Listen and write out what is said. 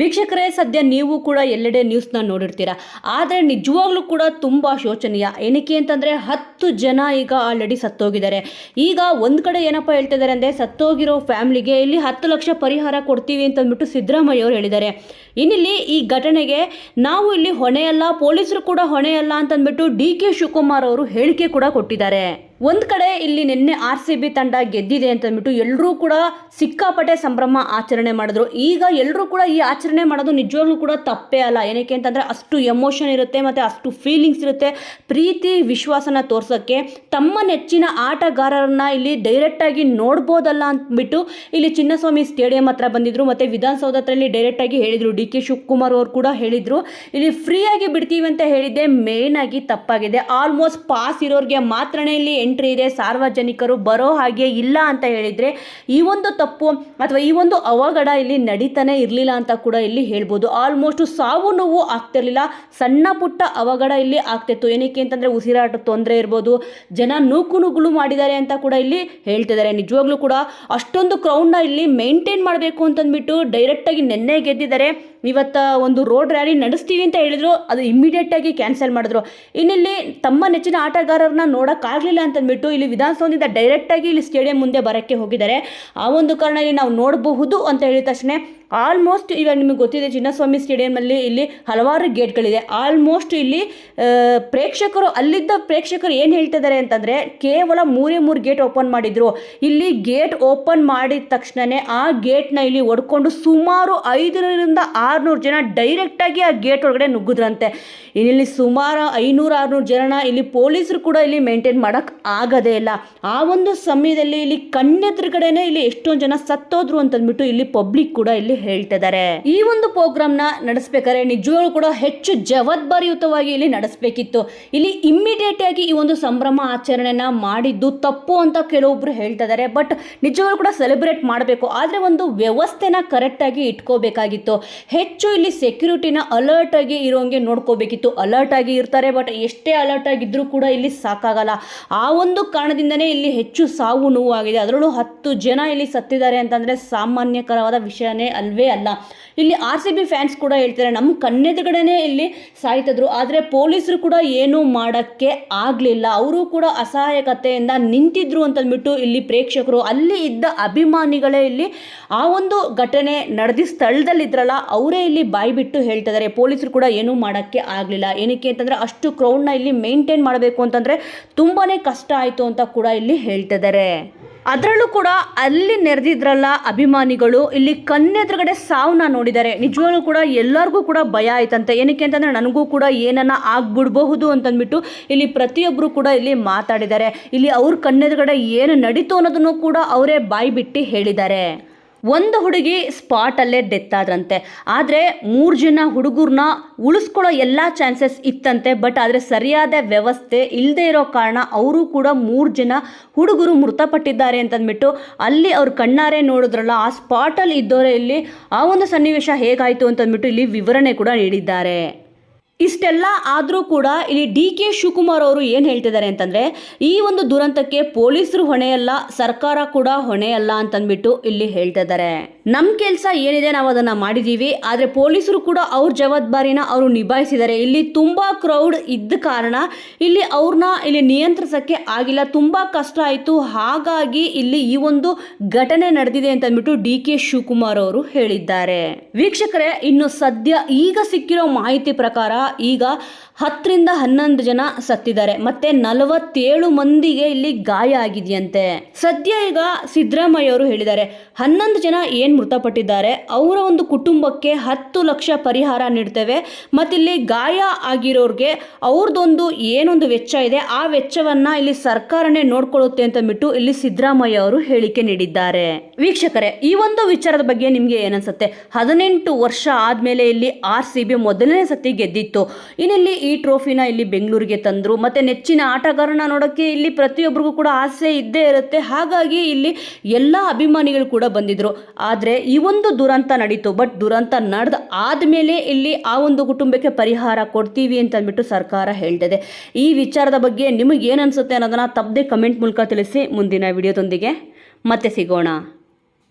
ವೀಕ್ಷಕರೇ, ಸದ್ಯ ನೀವು ಕೂಡ ಎಲ್ಲೆಡೆ ನ್ಯೂಸ್ನ ನೋಡಿರ್ತೀರಾ. ಆದರೆ ನಿಜವಾಗ್ಲೂ ಕೂಡ ತುಂಬ ಶೋಚನೀಯ. ಏನಕ್ಕೆ ಅಂತಂದರೆ ಹತ್ತು ಜನ ಈಗ ಆಲ್ರೆಡಿ ಸತ್ತೋಗಿದ್ದಾರೆ. ಈಗ ಒಂದು ಕಡೆ ಏನಪ್ಪ ಹೇಳ್ತಾ ಇದ್ದಾರೆ ಅಂದರೆ ಸತ್ತೋಗಿರೋ ಫ್ಯಾಮ್ಲಿಗೆ ಇಲ್ಲಿ ಹತ್ತು ಲಕ್ಷ ಪರಿಹಾರ ಕೊಡ್ತೀವಿ ಅಂತಂದ್ಬಿಟ್ಟು ಸಿದ್ದರಾಮಯ್ಯ ಅವರು ಹೇಳಿದ್ದಾರೆ. ಇನ್ನಿಲ್ಲಿ ಈ ಘಟನೆಗೆ ನಾವು ಇಲ್ಲಿ ಹೊಣೆಯಲ್ಲ, ಪೊಲೀಸರು ಕೂಡ ಹೊಣೆಯಲ್ಲ ಅಂತಂದ್ಬಿಟ್ಟು ಡಿ ಕೆ ಶಿವಕುಮಾರ್ ಅವರು ಹೇಳಿಕೆ ಕೂಡ ಕೊಟ್ಟಿದ್ದಾರೆ. ಒಂದು ಕಡೆ ಇಲ್ಲಿ ನಿನ್ನೆ ಆರ್ ಸಿ ಬಿ ತಂಡ ಗೆದ್ದಿದೆ ಅಂತಂದ್ಬಿಟ್ಟು ಎಲ್ಲರೂ ಕೂಡ ಸಿಕ್ಕಾಪಟ್ಟೆ ಸಂಭ್ರಮ ಆಚರಣೆ ಮಾಡಿದ್ರು. ಈಗ ಎಲ್ಲರೂ ಕೂಡ ಈ ಆಚರಣೆ ಮಾಡೋದು ನಿಜವಾಗ್ಲೂ ಕೂಡ ತಪ್ಪೇ ಅಲ್ಲ. ಏನಕ್ಕೆ ಅಂತಂದರೆ ಅಷ್ಟು ಎಮೋಷನ್ ಇರುತ್ತೆ ಮತ್ತು ಅಷ್ಟು ಫೀಲಿಂಗ್ಸ್ ಇರುತ್ತೆ. ಪ್ರೀತಿ, ವಿಶ್ವಾಸನ ತೋರ್ಸೋಕ್ಕೆ ತಮ್ಮ ನೆಚ್ಚಿನ ಆಟಗಾರರನ್ನ ಇಲ್ಲಿ ಡೈರೆಕ್ಟಾಗಿ ನೋಡ್ಬೋದಲ್ಲ ಅಂದ್ಬಿಟ್ಟು ಇಲ್ಲಿ ಚಿನ್ನಸ್ವಾಮಿ ಸ್ಟೇಡಿಯಂ ಹತ್ರ ಬಂದಿದ್ರು ಮತ್ತು ವಿಧಾನಸೌಧ ಹತ್ರಲ್ಲಿ ಡೈರೆಕ್ಟಾಗಿ ಹೇಳಿದರು. ಡಿ ಕೆ ಶಿವಕುಮಾರ್ ಅವರು ಕೂಡ ಹೇಳಿದರು. ಇಲ್ಲಿ ಫ್ರೀಯಾಗಿ ಬಿಡ್ತೀವಿ ಅಂತ ಹೇಳಿದ್ದೆ. ಆಗಿ ತಪ್ಪಾಗಿದೆ. ಆಲ್ಮೋಸ್ಟ್ ಪಾಸ್ ಇರೋರಿಗೆ ಮಾತ್ರನೇ ಇಲ್ಲಿ ಎಂಟ್ರಿ ಇದೆ, ಸಾರ್ವಜನಿಕರು ಬರೋ ಹಾಗೆ ಇಲ್ಲ ಅಂತ ಹೇಳಿದರೆ ಈ ಒಂದು ತಪ್ಪು ಅಥವಾ ಈ ಒಂದು ಅವಘಡ ಇಲ್ಲಿ ನಡೀತಾನೆ ಇರಲಿಲ್ಲ ಅಂತ ಕೂಡ ಇಲ್ಲಿ ಹೇಳ್ಬೋದು. ಆಲ್ಮೋಸ್ಟ್ ಸಾವು ನೋವು ಆಗ್ತಿರಲಿಲ್ಲ ಸಣ್ಣ ಪುಟ್ಟ ಅವಘಡ ಇಲ್ಲಿ ಆಗ್ತಿತ್ತು ಏನಕ್ಕೆ ಅಂತಂದರೆ ಉಸಿರಾಟ ತೊಂದರೆ ಇರ್ಬೋದು. ಜನ ನೂಕು ಮಾಡಿದ್ದಾರೆ ಅಂತ ಕೂಡ ಇಲ್ಲಿ ಹೇಳ್ತಿದ್ದಾರೆ. ನಿಜವಾಗ್ಲೂ ಕೂಡ ಅಷ್ಟೊಂದು ಕ್ರೌಡ್ನ ಇಲ್ಲಿ ಮೇಂಟೈನ್ ಮಾಡಬೇಕು ಅಂತಂದ್ಬಿಟ್ಟು ಡೈರೆಕ್ಟಾಗಿ ನೆನ್ನೆ ಗೆದ್ದಿದ್ದಾರೆ. ಇವತ್ತ ಒಂದು ರೋಡ್ ರ್ಯಾಲಿ ನಡೆಸ್ತೀವಿ ಅಂತ ಹೇಳಿದ್ರು, ಅದು ಇಮ್ಮಿಡಿಯೇಟಾಗಿ ಕ್ಯಾನ್ಸಲ್ ಮಾಡಿದ್ರು. ಇನ್ನಿಲ್ಲಿ ತಮ್ಮ ನೆಚ್ಚಿನ ಆಟಗಾರರನ್ನ ನೋಡೋಕ್ಕಾಗಲಿಲ್ಲ ಅಂತಂದ್ಬಿಟ್ಟು ಇಲ್ಲಿ ವಿಧಾನಸೌಧದಿಂದ ಡೈರೆಕ್ಟಾಗಿ ಇಲ್ಲಿ ಸ್ಟೇಡಿಯಂ ಮುಂದೆ ಬರೋಕ್ಕೆ ಹೋಗಿದ್ದಾರೆ. ಆ ಒಂದು ಕಾರಣ ನಾವು ನೋಡಬಹುದು ಅಂತ ಹೇಳಿದ ತಕ್ಷಣ ಆಲ್ಮೋಸ್ಟ್ ಇವಾಗ ನಿಮಗೆ ಗೊತ್ತಿದೆ ಚಿನ್ನಸ್ವಾಮಿ ಸ್ಟೇಡಿಯಮಲ್ಲಿ ಇಲ್ಲಿ ಹಲವಾರು ಗೇಟ್ಗಳಿದೆ. ಆಲ್ಮೋಸ್ಟ್ ಇಲ್ಲಿ ಪ್ರೇಕ್ಷಕರು ಅಲ್ಲಿದ್ದ ಪ್ರೇಕ್ಷಕರು ಏನು ಹೇಳ್ತಿದ್ದಾರೆ ಅಂತಂದರೆ ಕೇವಲ ಮೂರೇ ಮೂರು ಗೇಟ್ ಓಪನ್ ಮಾಡಿದರು. ಇಲ್ಲಿ ಗೇಟ್ ಓಪನ್ ಮಾಡಿದ ತಕ್ಷಣವೇ ಆ ಗೇಟ್ನ ಇಲ್ಲಿ ಒಡ್ಕೊಂಡು ಸುಮಾರು ಐದರಿಂದ ಆರುನೂರು ಜನ ಡೈರೆಕ್ಟಾಗಿ ಆ ಗೇಟ್ ಒಳಗಡೆ ನುಗ್ಗಿದ್ರಂತೆ. ಇಲ್ಲಿ ಸುಮಾರು ಐನೂರು ಆರುನೂರು ಜನನ ಇಲ್ಲಿ ಪೊಲೀಸರು ಕೂಡ ಇಲ್ಲಿ ಮೇಂಟೈನ್ ಮಾಡೋಕ್ಕೆ ಆಗೋದೇ ಇಲ್ಲ. ಆ ಒಂದು ಸಮಯದಲ್ಲಿ ಇಲ್ಲಿ ಕಣ್ಣೆದುರುಗಡೆನೇ ಇಲ್ಲಿ ಎಷ್ಟೊಂದು ಜನ ಸತ್ತೋದ್ರು ಅಂತಂದ್ಬಿಟ್ಟು ಇಲ್ಲಿ ಪಬ್ಲಿಕ್ ಕೂಡ ಇಲ್ಲಿ ಹೇಳ್ತಿದ್ದಾರೆ. ಈ ಒಂದು ಪ್ರೋಗ್ರಾಮ್ನ ನಡೆಸಬೇಕಾದ್ರೆ ನಿಜವಾಗ್ಲೂ ಕೂಡ ಹೆಚ್ಚು ಜವಾಬ್ದಾರಿಯುತವಾಗಿ ಇಲ್ಲಿ ನಡೆಸಬೇಕಿತ್ತು. ಇಲ್ಲಿ ಇಮ್ಮಿಡಿಯೇಟ್ ಆಗಿ ಈ ಒಂದು ಸಂಭ್ರಮ ಆಚರಣೆಯನ್ನ ಮಾಡಿದ್ದು ತಪ್ಪು ಅಂತ ಕೆಲವೊಬ್ರು ಹೇಳ್ತಿದ್ದಾರೆ. ಬಟ್ ನಿಜವಾಗ್ಲೂ ಕೂಡ ಸೆಲೆಬ್ರೇಟ್ ಮಾಡಬೇಕು. ಆದರೆ ಒಂದು ವ್ಯವಸ್ಥೆನ ಕರೆಕ್ಟಾಗಿ ಇಟ್ಕೋಬೇಕಾಗಿತ್ತು. ಹೆಚ್ಚು ಇಲ್ಲಿ ಸೆಕ್ಯೂರಿಟಿನ ಅಲರ್ಟ್ ಆಗಿ ಇರೋಂಗೆ ನೋಡ್ಕೋಬೇಕಿತ್ತು. ಅಲರ್ಟ್ ಆಗಿ ಇರ್ತಾರೆ ಬಟ್ ಎಷ್ಟೇ ಅಲರ್ಟ್ ಆಗಿದ್ರೂ ಕೂಡ ಇಲ್ಲಿ ಸಾಕಾಗಲ್ಲ. ಆ ಒಂದು ಕಾರಣದಿಂದನೇ ಇಲ್ಲಿ ಹೆಚ್ಚು ಸಾವು ನೋವು ಆಗಿದೆ ಅದರಲ್ಲೂ ಹತ್ತು ಜನ ಇಲ್ಲಿ ಸತ್ತಿದ್ದಾರೆ ಅಂತಂದರೆ ಸಾಮಾನ್ಯಕರವಾದ ವಿಷಯನೇ ಅಲ್ವೇ ಅಲ್ಲ. ಇಲ್ಲಿ ಆರ್ ಸಿ ಬಿ ಫ್ಯಾನ್ಸ್ ಕೂಡ ಹೇಳ್ತಾರೆ, ನಮ್ಮ ಕಣ್ಣೆದುರುಗಡೆನೇ ಇಲ್ಲಿ ಸಾಯ್ತಿದ್ರು. ಆದರೆ ಪೊಲೀಸರು ಕೂಡ ಏನೂ ಮಾಡೋಕ್ಕೆ ಆಗಲಿಲ್ಲ. ಅವರು ಕೂಡ ಅಸಹಾಯಕತೆಯಿಂದ ನಿಂತಿದ್ರು ಅಂತಂದ್ಬಿಟ್ಟು ಇಲ್ಲಿ ಪ್ರೇಕ್ಷಕರು ಅಲ್ಲಿ ಇದ್ದ ಅಭಿಮಾನಿಗಳೇ ಇಲ್ಲಿ ಆ ಒಂದು ಘಟನೆ ನಡೆದ ಸ್ಥಳದಲ್ಲಿದ್ರಲ್ಲ, ಅವರೇ ಇಲ್ಲಿ ಬಾಯಿ ಬಿಟ್ಟು ಹೇಳ್ತಿದ್ದಾರೆ. ಪೊಲೀಸರು ಕೂಡ ಏನೂ ಮಾಡೋಕ್ಕೆ ಆಗಲಿಲ್ಲ. ಏನಕ್ಕೆ ಅಂತಂದರೆ ಅಷ್ಟು ಕ್ರೌಡ್ನ ಇಲ್ಲಿ ಮೇಂಟೈನ್ ಮಾಡಬೇಕು ಅಂತಂದರೆ ತುಂಬಾ ಕಷ್ಟ ಆಯಿತು ಅಂತ ಕೂಡ ಇಲ್ಲಿ ಹೇಳ್ತಿದ್ದಾರೆ. ಅದರಲ್ಲೂ ಕೂಡ ಅಲ್ಲಿ ನೆರೆದಿದ್ರಲ್ಲ ಅಭಿಮಾನಿಗಳು, ಇಲ್ಲಿ ಕಣ್ಣೆದುರುಗಡೆ ಸಾವನ್ನ ನೋಡಿದ್ದಾರೆ ನಿಜವಾಗ್ಲೂ ಕೂಡ ಎಲ್ಲರಿಗೂ ಕೂಡ ಭಯ ಆಯ್ತಂತೆ. ಏನಕ್ಕೆ ಅಂತಂದರೆ ನನಗೂ ಕೂಡ ಏನನ್ನ ಆಗ್ಬಿಡ್ಬಹುದು ಅಂತಂದ್ಬಿಟ್ಟು ಇಲ್ಲಿ ಪ್ರತಿಯೊಬ್ಬರು ಕೂಡ ಇಲ್ಲಿ ಮಾತಾಡಿದ್ದಾರೆ. ಇಲ್ಲಿ ಅವ್ರ ಕಣ್ಣೆದುರುಗಡೆ ಏನು ನಡೀತು ಅನ್ನೋದನ್ನು ಕೂಡ ಅವರೇ ಬಾಯಿ ಬಿಟ್ಟು ಹೇಳಿದ್ದಾರೆ. ಒಂದು ಹುಡುಗಿ ಸ್ಪಾಟಲ್ಲೇ ಡೆತ್ ಆದ್ರಂತೆ. ಆದರೆ ಮೂರು ಜನ ಹುಡುಗರನ್ನ ಉಳಿಸ್ಕೊಳ್ಳೋ ಎಲ್ಲ ಚಾನ್ಸಸ್ ಇತ್ತಂತೆ ಬಟ್ ಆದರೆ ಸರಿಯಾದ ವ್ಯವಸ್ಥೆ ಇಲ್ಲದೆ ಇರೋ ಕಾರಣ ಅವರು ಕೂಡ ಮೂರು ಜನ ಹುಡುಗರು ಮೃತಪಟ್ಟಿದ್ದಾರೆ ಅಂತಂದ್ಬಿಟ್ಟು ಅಲ್ಲಿ ಅವ್ರ ಕಣ್ಣಾರೆ ನೋಡಿದ್ರಲ್ಲ, ಆ ಸ್ಪಾಟಲ್ಲಿ ಇದ್ದವರೇ ಇಲ್ಲಿ ಆ ಒಂದು ಸನ್ನಿವೇಶ ಹೇಗಾಯಿತು ಅಂತಂದ್ಬಿಟ್ಟು ಇಲ್ಲಿ ವಿವರಣೆ ಕೂಡ ನೀಡಿದ್ದಾರೆ. ಇಷ್ಟೆಲ್ಲ ಆದರೂ ಕೂಡ ಇಲ್ಲಿ ಡಿ ಕೆ ಶಿವಕುಮಾರ್ ಅವರು ಏನು ಹೇಳ್ತಿದ್ದಾರೆ ಅಂತಂದರೆ, ಈ ಒಂದು ದುರಂತಕ್ಕೆ ಪೊಲೀಸರು ಹೊಣೆಯಲ್ಲ, ಸರ್ಕಾರ ಕೂಡ ಹೊಣೆಯಲ್ಲ ಅಂತಂದ್ಬಿಟ್ಟು ಇಲ್ಲಿ ಹೇಳ್ತಿದ್ದಾರೆ. ನಮ್ಮ ಕೆಲಸ ಏನಿದೆ ನಾವು ಅದನ್ನು ಮಾಡಿದ್ದೀವಿ ಆದರೆ ಪೊಲೀಸರು ಕೂಡ ಅವ್ರ ಜವಾಬ್ದಾರಿನ ಅವರು ನಿಭಾಯಿಸಿದ್ದಾರೆ. ಇಲ್ಲಿ ತುಂಬ ಕ್ರೌಡ್ ಇದ್ದ ಕಾರಣ ಇಲ್ಲಿ ಅವ್ರನ್ನ ಇಲ್ಲಿ ನಿಯಂತ್ರಿಸೋಕ್ಕೆ ಆಗಿಲ್ಲ. ತುಂಬ ಕಷ್ಟ ಆಯಿತು. ಹಾಗಾಗಿ ಇಲ್ಲಿ ಈ ಒಂದು ಘಟನೆ ನಡೆದಿದೆ ಅಂತಂದ್ಬಿಟ್ಟು ಡಿ ಕೆ ಶಿವಕುಮಾರ್ ಅವರು ಹೇಳಿದ್ದಾರೆ. ವೀಕ್ಷಕರೇ, ಇನ್ನು ಸದ್ಯ ಈಗ ಸಿಕ್ಕಿರೋ ಮಾಹಿತಿ ಪ್ರಕಾರ ಈಗ ಹತ್ತರಿಂದ ಹನ್ನೊಂದು ಜನ ಸತ್ತಿದ್ದಾರೆ. ಮತ್ತೆ ನಲವತ್ತೇಳು ಮಂದಿಗೆ ಇಲ್ಲಿ ಗಾಯ ಆಗಿದೆಯಂತೆ. ಸದ್ಯ ಈಗ ಸಿದ್ದರಾಮಯ್ಯ ಅವರು ಹೇಳಿದ್ದಾರೆ, ಹನ್ನೊಂದು ಜನ ಏನು ಮೃತಪಟ್ಟಿದ್ದಾರೆ, ಅವರ ಒಂದು ಕುಟುಂಬಕ್ಕೆ ಹತ್ತು ಲಕ್ಷ ಪರಿಹಾರ ನೀಡ್ತೇವೆ ಮತ್ತಿಲ್ಲಿ ಗಾಯ ಆಗಿರೋರಿಗೆ ಅವ್ರದ್ದೊಂದು ಏನೊಂದು ವೆಚ್ಚ ಇದೆ, ಆ ವೆಚ್ಚವನ್ನ ಇಲ್ಲಿ ಸರ್ಕಾರನೇ ನೋಡ್ಕೊಳ್ಳುತ್ತೆ ಬಿಟ್ಟು ಇಲ್ಲಿ ಸಿದ್ದರಾಮಯ್ಯ ಅವರು ಹೇಳಿಕೆ ನೀಡಿದ್ದಾರೆ. ವೀಕ್ಷಕರೇ, ಈ ಒಂದು ವಿಚಾರದ ಬಗ್ಗೆ ನಿಮಗೆ ಏನನ್ಸುತ್ತೆ ಹದಿನೆಂಟು ವರ್ಷ ಆದಮೇಲೆ ಇಲ್ಲಿ ಆರ್ ಸಿ ಬಿ ಮೊದಲನೇ ಸತಿ ಗೆದ್ದಿತ್ತು. ಇನ್ನಿಲ್ಲಿ ಈ ಟ್ರೋಫಿನ ಇಲ್ಲಿ ಬೆಂಗಳೂರಿಗೆ ತಂದರು, ಮತ್ತು ನೆಚ್ಚಿನ ಆಟಗಾರನ ನೋಡೋಕ್ಕೆ ಇಲ್ಲಿ ಪ್ರತಿಯೊಬ್ಬರಿಗೂ ಕೂಡ ಆಸೆ ಇದ್ದೇ ಇರುತ್ತೆ. ಹಾಗಾಗಿ ಇಲ್ಲಿ ಎಲ್ಲ ಅಭಿಮಾನಿಗಳು ಕೂಡ ಬಂದಿದ್ದರು ಆದರೆ ಈ ಒಂದು ದುರಂತ ನಡೀತು. ಬಟ್ ದುರಂತ ನಡೆದ ಆದಮೇಲೆ ಇಲ್ಲಿ ಆ ಒಂದು ಕುಟುಂಬಕ್ಕೆ ಪರಿಹಾರ ಕೊಡ್ತೀವಿ ಅಂತ ಅಂದ್ಬಿಟ್ಟು ಸರ್ಕಾರ ಹೇಳ್ತಿದೆ ಈ ವಿಚಾರದ ಬಗ್ಗೆ ನಿಮಗೆ ಏನು ಅನಿಸುತ್ತೆ ಅನ್ನೋದನ್ನು ತಪ್ಪದೆ ಕಮೆಂಟ್ ಮೂಲಕ ತಿಳಿಸಿ. ಮುಂದಿನ ವಿಡಿಯೋದೊಂದಿಗೆ ಮತ್ತೆ ಸಿಗೋಣ.